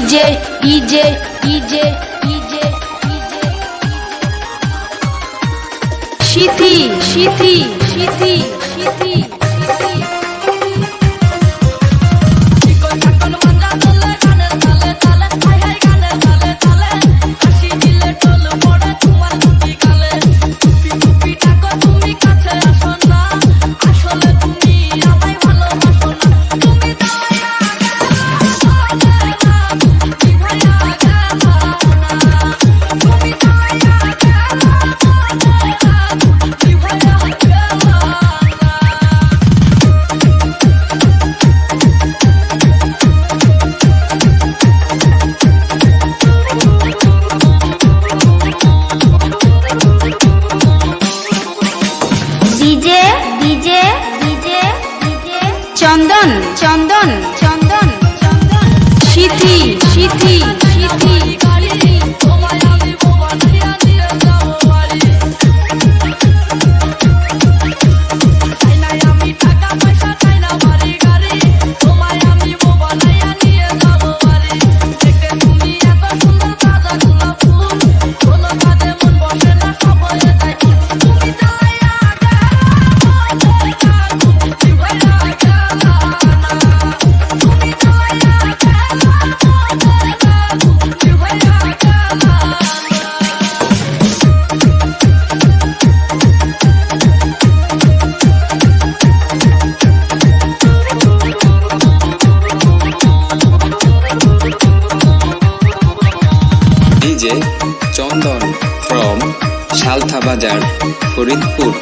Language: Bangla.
ইজে ইজে ইজে ইজে সিথি সিথি সিথি সিথি DJ DJ DJ DJ Chandan Chandan Chandan Chandan. সিথি সিথি। ডিজে চন্দন ফ্রম সালথা বাজার ফরিদপুর।